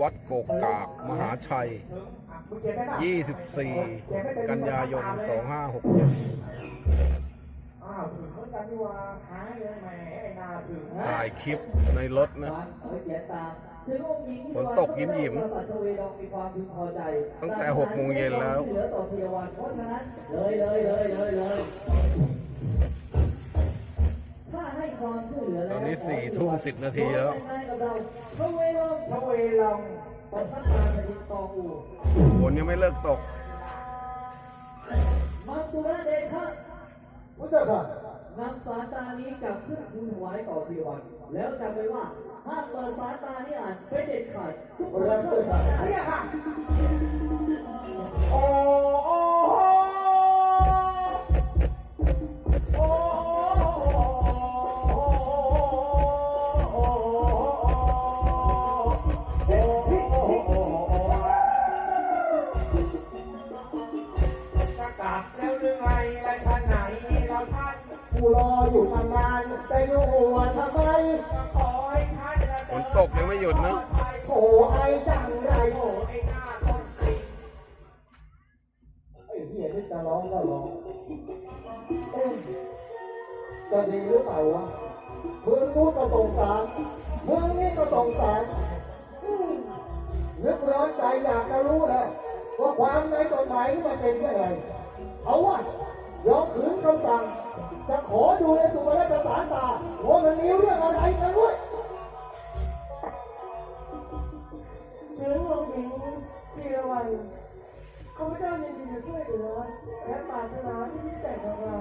วัดโกกกาก มหาชัย 24 กันยายน 2567อ้าวถึงเหมือนกันนี่ว่ายเลยแหมไอ้นาถึงนะถ่ายคลิปในรถนะ ฝนตกยิ้มๆกษัตริย์ชเวดองมีความพึงพอใจตั้งแต่หกโมงเย็นแล้วตอนนั้นเลยเลยเลยเลยเลยถ้าให้ความช่วยเหลือแล้วตอนนี้4ทุ่ม10นาทีแล้ว ขอแต่งงานกับเราชเวดองชเวลองต่อสักการแผ่นดินตองอูฝนยังไม่เลิกตก มังสุราเดชะผู้เจ้าค่ะนำสารตานี้กลับขึ้นทูลถวายต่อธีรวัน แล้วจำไว้ว่าถ้าเปิดสารตานี้อ่านเป็นเด็ดขาดทุกคนช่วยกันเรียกค่ะโอ้ กูรออยู่ตั้งนานแต่อยู่หัวทำไมขอให้ท่านและฝนตกยังไม่หยุดนะโถไอ้จังไรโอ้ไอ้หน้าคนจริงไอ้เหี้ยนี่จะร้องก็ร้องเอ๊ะจะดีหรือเปล่าวะมึงพูดก็สงสารมึงนี่ก็สงสารอืมนึกร้อนใจอยากจะรู้แล้วว่าความในกฎหมายนี่มันเป็นยังไงเอาวะยกขืนคำสั่ง จะขอดูในสุวรรณสารตาว่ามันมีเรื่องอะไรกันด้วยถึงองค์หญิงพีรวันข้าพเจ้ายินดีจะช่วยเหลือและปรารถนาที่พิเศษของเรา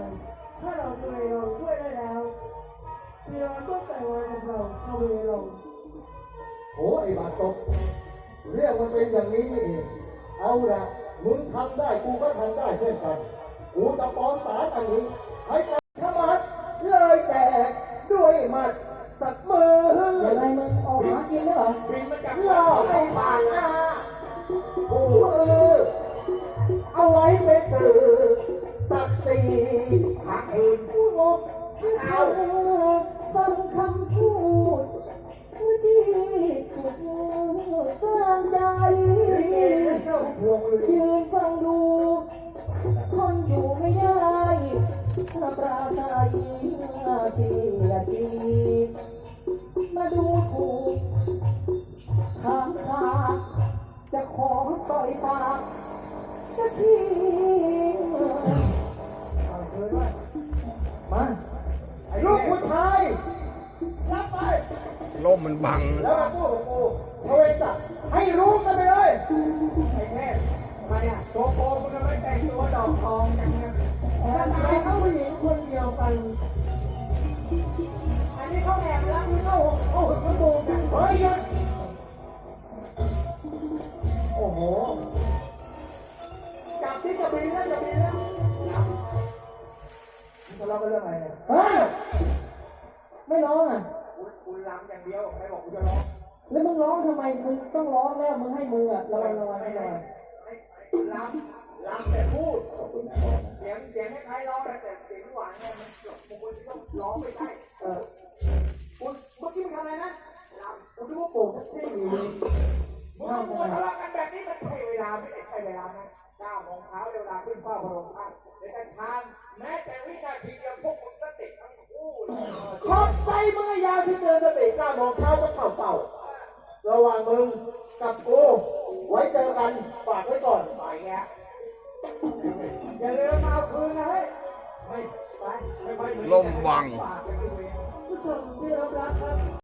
ถ้าเราช่วยเราช่วยได้แล้วพีรวันต้องแต่งงานกับเราชเวลงโอ้ไอ้บาตกเรื่องมันเป็นอย่างนี้นี่เองเอาละมึงทำได้กูก็ทำได้เช่นกันกูจะปลอมสารอันนี้ให้ ไว้เป็นสื่อสักสีหักเอื่นผู้อกเขาฟังคำพูดที่ถูกกลางใจยืนฟังดูคนอยู่ไม่ได้มาปราศัยเสียสีมาดูถูกทางทางจะขอต่อยปากสักที มาไอ้ลูกผู้ชายรับไปร่มมันบัง แล้วมาพูดกับกูเทวจักรให้รู้กันไปเลยไอ้เทพทำไมอะโกโก้มึงทำไมแต่งตัวดอกทองอย่างเงี้ยแต่ทำไมเขาผู้หญิงคนเดียวกัน อันนี้เขาแอบรักหรือเขาเขาหึงเขาดูกันเฮ้ยหยุดโอ้โห เลาะกันเรื่องอะไรเนี่ยเฮ้ยไม่ร้องอะคุณคุณรำอย่างเดียวใครบอกคุณจะร้องแล้วมึงร้องทำไมมึงต้องร้องแล้วมึงให้มืออะระวังระวังระวังรำรำแต่พูดเสียงเสียงคล้ายๆร้องแต่แต่เสียงหวานเนี่ยมันบางคนต้องร้องไม่ใช่เออคุณเมื่อกี้มึงทำอะไรนะรำผมคิดว่าโป่งแท็กซี่อยู่มึงมัวทะเลาะกันแบบนี้มันใช่เวลาไม่ได้ใช่เวลานะ เก้าโมงเช้าเวลาขึ้นเฝ้าพระองค์ท่านในแต่ชานแม้แต่วินาทีเดียวพวกมึงสติทั้งคู่เลยขอบใจมึงไอ้ยาที่เตือนสติกล้ามองเท้าก็เข่าเป่าระหว่างมึงกับกูไว้เจอกันฝากไว้ก่อนไปแกอย่าลืมมาเอาคืนนะเฮ้ยไม่ไปไม่ไปร่มบังฝากไปด้วยผู้ชมที่รับรักครับ